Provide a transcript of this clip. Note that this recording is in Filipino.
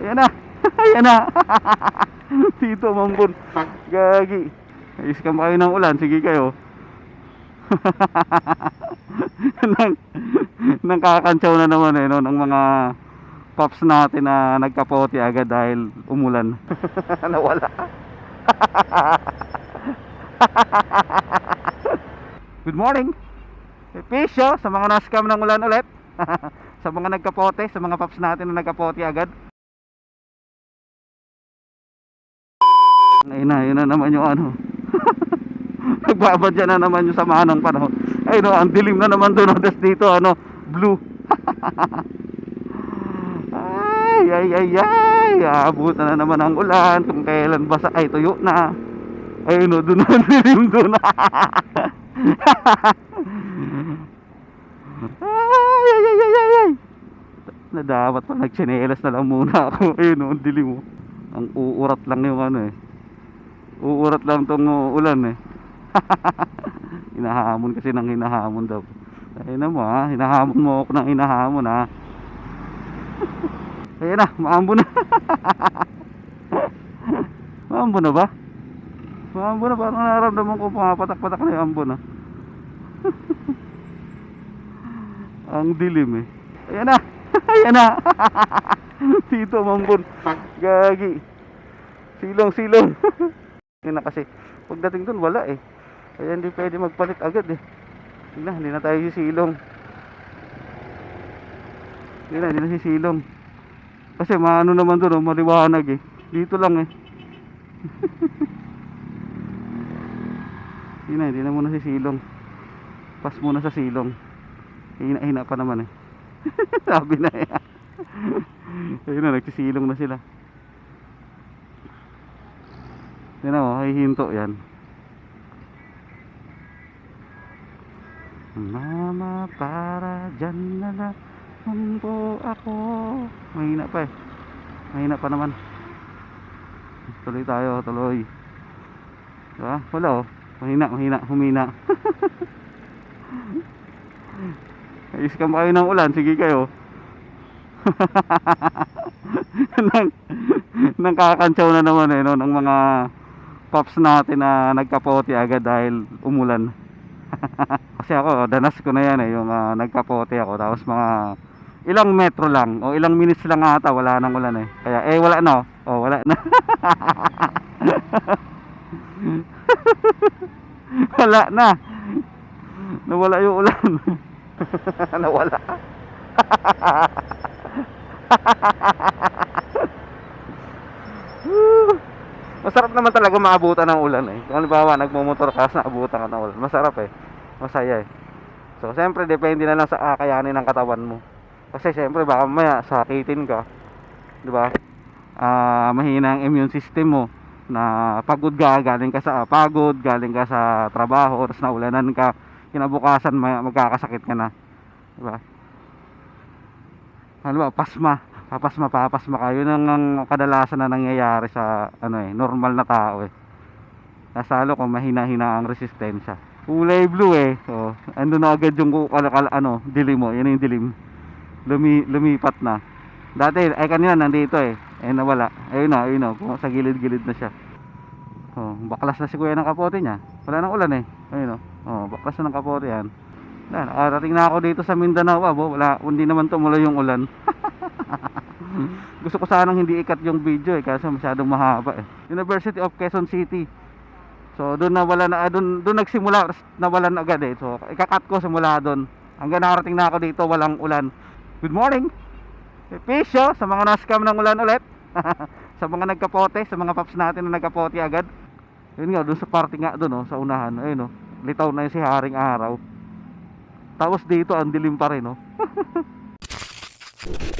Ayan na. Ayan na. Dito, mambon. Gagi. Ayos ka kayo ng ulan. Sige kayo. nang, nang kakantsaw na naman eh, no, ng mga pops natin na nagkapote agad dahil umulan. Nawala. Good morning. Pisyo sa mga naskam ng ulan ulit. sa mga nagkapote, sa mga paps natin na nagkapote agad. Ayun na, yun na naman yung ano. Nagbabadya na naman yung samahan ng panahon. Ay no, ang dilim na naman doon. Tapos dito, ano, blue. ay, ay, ay, ay. Aabutan na naman ang ulan. Kung kailan basa, ay tuyo na. Ay no, doon ang dilim doon. ay, ay, ay, ay, ay, ay. Na pa nagtsinelas na lang muna ako. Ayun no, ang dilim mo. Ang uurat lang yung ano eh. Uurat lang tong uh, ulan eh. hinahamon kasi ng hinahamon daw. Ayun na mo ha, hinahamon mo ako ng hinahamon ha. Ayun na, maambo na. maambo na ba? Maambo na, parang nararamdaman ko pumapatak-patak na yung ambo na. Ang dilim eh. Ayan na, ayan na. Dito, mambon. Gagi. Silong, silong. Na kasi, pagdating dun wala eh. Kaya hindi pwede magpalit agad eh. Hindi na, hindi na tayo sisilong. Hindi na, hindi na sisilong. Kasi maano naman doon, oh, maliwanag eh. Dito lang eh. Hindi na, hindi na muna sisilong. Pas muna sa silong. Hina-hina pa naman eh. Sabi na eh. Ayun na, nagsisilong na sila. Yan o, ay hinto yan. Mama, para dyan na lang po ako. Mahina pa eh. Mahina pa naman. Tuloy tayo, tuloy. Diba? Wala oh. Mahina, mahina, humina. Ka kayo ng ulan, sige kayo. nang, nang kakantsaw na naman eh, no, ng mga pops natin na nagkapote agad dahil umulan. Kasi ako, danas ko na yan eh, yung ah, nagkapote ako. Tapos mga ilang metro lang o ilang minutes lang ata wala nang ulan eh. Kaya eh wala na oh. Oh, wala na. wala na. Nawala yung ulan. Nawala. Masarap naman talaga maabutan ng ulan eh. Kung halimbawa nagmumotor ka sa naabutan ka ng ulan, masarap eh. Masaya eh. So, siyempre depende na lang sa kakayanin ng katawan mo. Kasi siyempre baka mamaya sakitin ka. 'Di ba? Ah, mahina ang immune system mo na pagod ka, galing ka sa pagod, galing ka sa trabaho, tapos naulanan ka, kinabukasan ma- magkakasakit ka na. 'Di ba? Ano ba, pasma. Papasma, papasma ka. Yun ang, kadalasan na nangyayari sa ano eh, normal na tao eh. Nasalo kung mahina-hina ang resistensya. Kulay blue eh. So, ando na agad yung ku- kal- kal- ano, dilim mo. Yan yung dilim. Lumi, lumipat na. Dati, ay kanina nandito eh. Eh nawala. Ayun na, ayun na. Sa gilid-gilid na siya. Oh, baklas na si kuya ng kapote niya. Wala nang ulan eh. Ayun oh. Oh, baklas na ng kapote yan. Nakarating na ako dito sa Mindanao. Ah, bo, wala, hindi naman tumuloy yung ulan. Gusto ko sanang hindi ikat yung video eh kasi masyadong mahaba eh. University of Quezon City. So doon nawala na doon doon nagsimula nawalan agad eh. So ikakat ko simula doon. Hanggang nakarating na ako dito walang ulan. Good morning. Pisyo sa mga naskam ng ulan ulit. sa mga nagkapote, sa mga paps natin na nagkapote agad. Yun nga doon sa party nga doon oh, sa unahan. Ayun oh. Litaw na yung si Haring Araw. Tapos dito ang dilim pa rin oh.